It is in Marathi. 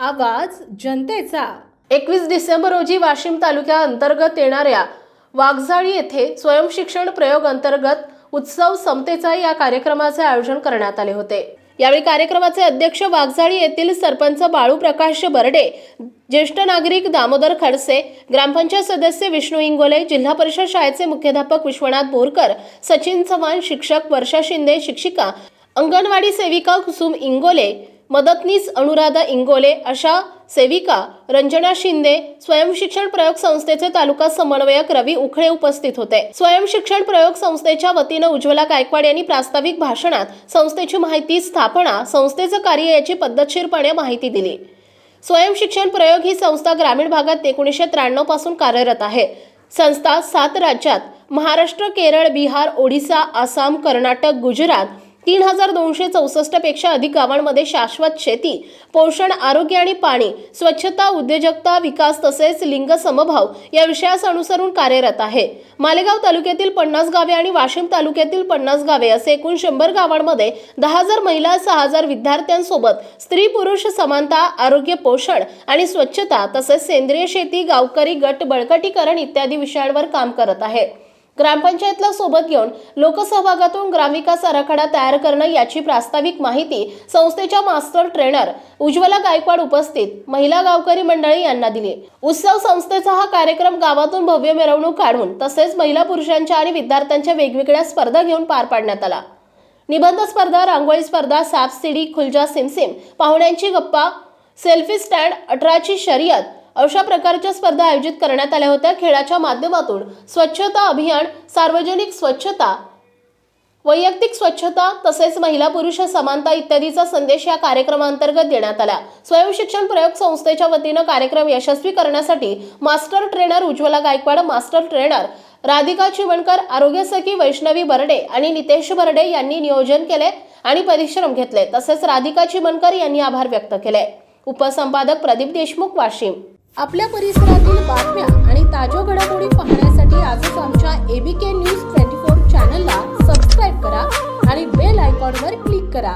आवाज जनतेचा. एकवीस डिसेंबर रोजी वाशिम तालुक्या अंतर्गत येणाऱ्या वाघजाळी येथे स्वयंशिक्षण प्रयोग अंतर्गत उत्सव समतेचा या कार्यक्रमाचे आयोजन करण्यात आले होते. यावेळी कार्यक्रमाचे अध्यक्ष वाघजाळी येथील सरपंच बाळू प्रकाश बर्डे ज्येष्ठ नागरिक दामोदर खडसे ग्रामपंचायत सदस्य विष्णू इंगोले जिल्हा परिषद शाळेचे मुख्याध्यापक विश्वनाथ बोरकर सचिन चव्हाण शिक्षक वर्षा शिंदे शिक्षिका अंगणवाडी सेविका कुसुम इंगोले मदतनीस अनुराधा इंगोले अशा सेविका रंजना शिंदे स्वयंशिक्षण प्रयोग संस्थेचे तालुका समन्वयक रवी उखळे उपस्थित होते. स्वयंशिक्षण प्रयोग संस्थेच्या वतीनं उज्ज्वला गायकवाड यांनी प्रास्ताविक भाषणात संस्थेची माहिती स्थापना संस्थेचं कार्य याची पद्धतशीरपणे माहिती दिली. स्वयंशिक्षण प्रयोग ही संस्था ग्रामीण भागात एकोणीसशे त्र्याण्णवपासून कार्यरत आहे. संस्था सात राज्यात महाराष्ट्र केरळ बिहार ओडिसा आसाम कर्नाटक गुजरात तीन हजार दोनशे चौसष्टपेक्षा अधिक गावांमध्ये शाश्वत शेती पोषण आरोग्य आणि पाणी स्वच्छता उद्योजकता विकास तसेच लिंग समभाव या विषयास अनुसरून कार्यरत आहे. मालेगाव तालुक्यातील पन्नास गावे आणि वाशिम तालुक्यातील पन्नास गावे असे एकूण शंभर गावांमध्ये दहा हजार महिला सहा हजार विद्यार्थ्यांसोबत स्त्री पुरुष समानता आरोग्य पोषण आणि स्वच्छता तसेच सेंद्रिय शेती गावकरी गट बळकटीकरण इत्यादी विषयांवर काम करत आहे. ग्रामपंचायतला सोबत घेऊन लोकसहभागातून ग्रामविकास आराखडा तयार करणं याची प्रास्ताविक माहिती संस्थेच्या मास्टर ट्रेनर उज्ज्वला गायकवाड उपस्थित महिला गावकरी मंडळी यांना दिली. उत्सव संस्थेचा हा कार्यक्रम गावातून भव्य मिरवणूक काढून तसेच महिला पुरुषांच्या आणि विद्यार्थ्यांच्या वेगवेगळ्या स्पर्धा घेऊन पार पाडण्यात आला. निबंध स्पर्धा रांगोळी स्पर्धा सॅप खुलजा सिमसिम पाहुण्यांची गप्पा सेल्फी स्टँड अठराची शर्यत अशा प्रकारच्या स्पर्धा आयोजित करण्यात आल्या होत्या. खेळाच्या माध्यमातून स्वच्छता अभियान सार्वजनिक स्वच्छता वैयक्तिक स्वच्छता तसेच महिला पुरुष समानता इत्यादीचा संदेश या कार्यक्रमांतर्गत देण्यात आला. स्वयंशिक्षण प्रयोग संस्थेच्या वतीनं कार्यक्रम यशस्वी करण्यासाठी master trainer Ujjwala Gaikwad master trainer Radhika Chimankar आरोग्य सखी वैष्णवी बर्डे आणि नितेश बर्डे यांनी नियोजन केले आणि परिश्रम घेतले. तसेच राधिका चिमणकर यांनी आभार व्यक्त केले. उपसंपादक प्रदीप देशमुख वाशिम. आपल्या परिसरातील बातम्या आणि ताज्या घडामोडी पाहण्यासाठी आजच आमच्या एबीके न्यूज ट्वेंटी फोर चॅनलला सबस्क्राईब करा आणि बेल आयकॉनवर क्लिक करा.